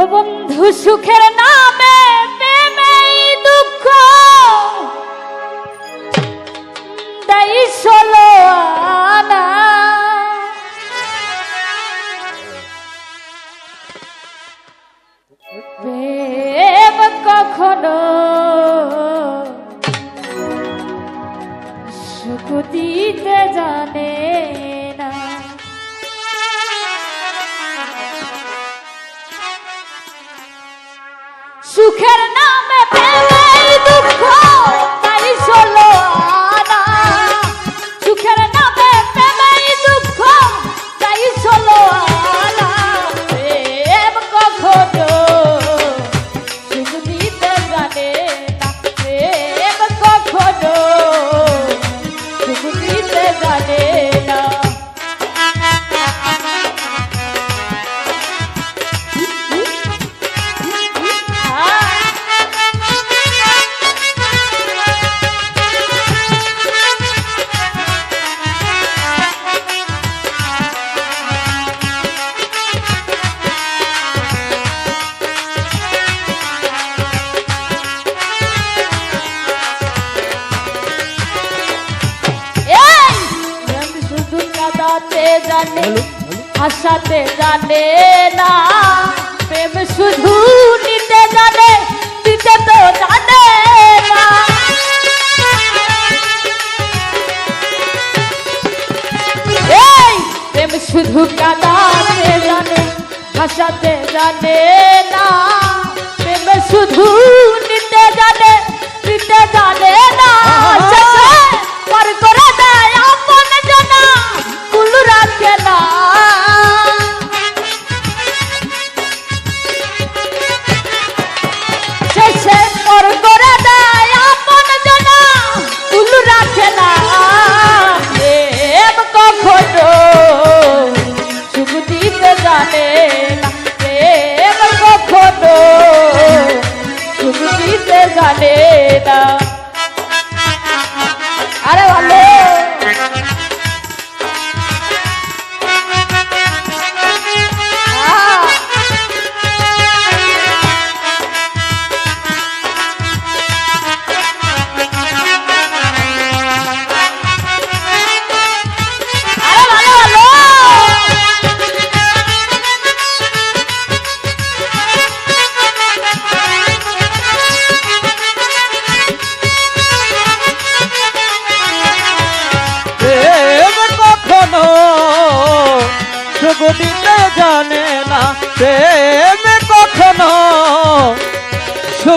ও বন্ধু সুখের নামে প্রেমেই দুঃখ। তাই চলো আনা। প্রেম কখনো সুখ দিতে জানে জানে সাথে জানে না।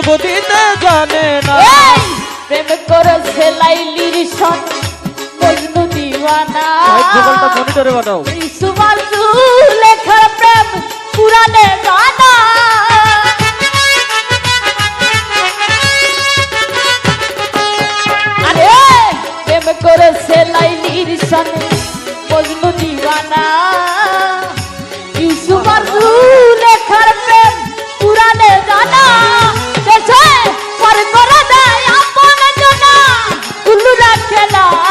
ডুব দিতে জানে না। প্রেম করেছে লাইলির সন মজনু দিওয়ানা। জীবনটা মনিটরে লেখা প্রেম পুরানে গানা ला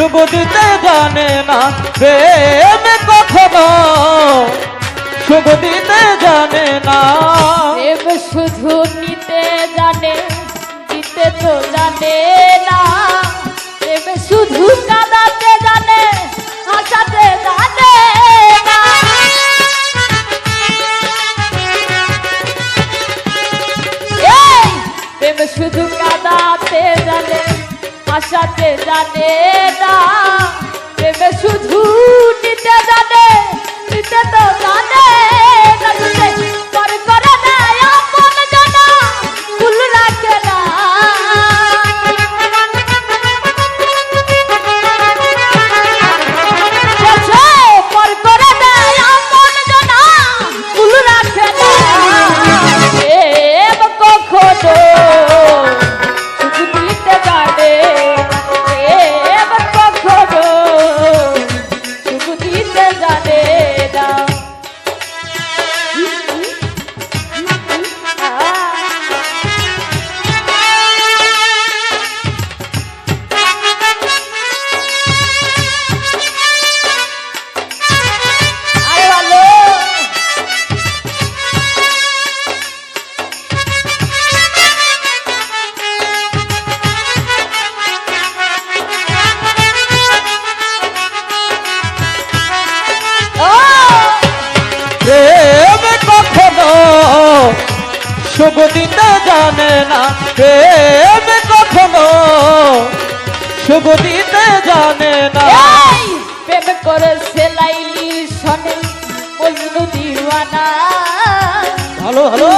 সুখ জানে না প্রেম কখনো। সুখ জানে না। প্রেম শুধু নিতে জানে, দিতে তো জানে না। প্রেম শুধু কাঁদাতে জানে, হাসাতে জানে না। প্রেম শুধু কাঁদাতে জানে, হাসাতে জানে দিতে জানে না প্রেম কখনো। শুভ দিতে জানে না। প্রেম করে সেলাইলি সনে ওই দিওয়ানা। ভালো ভালো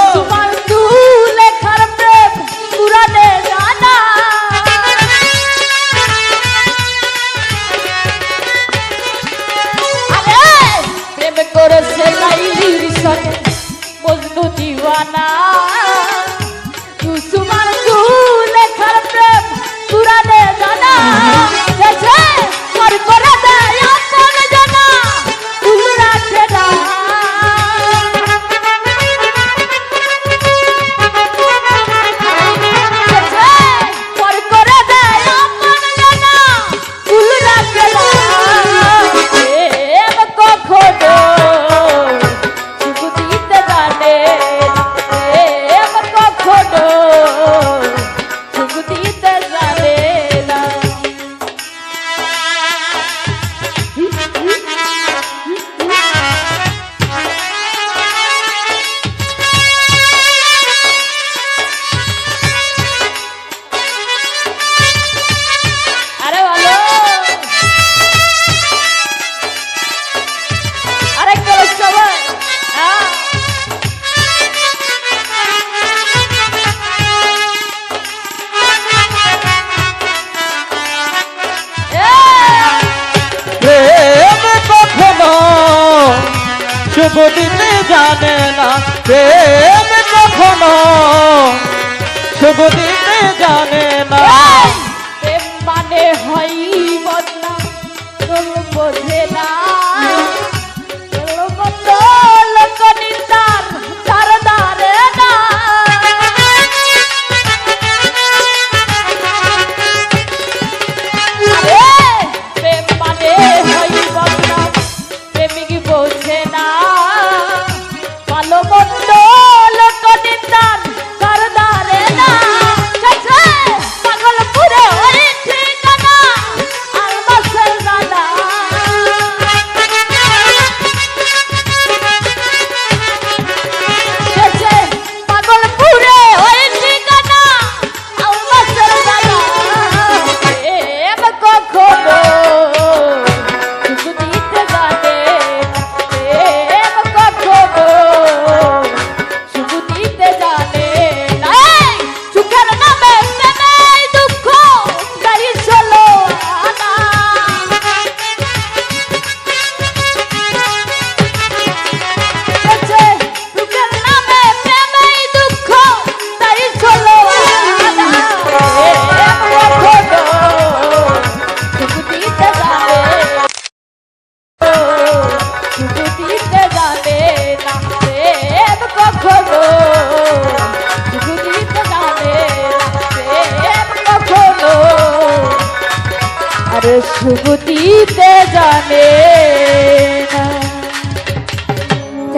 দিতে জানে না প্রেম কখনো সুখ জানে না। আর সুগতিতে জানে না।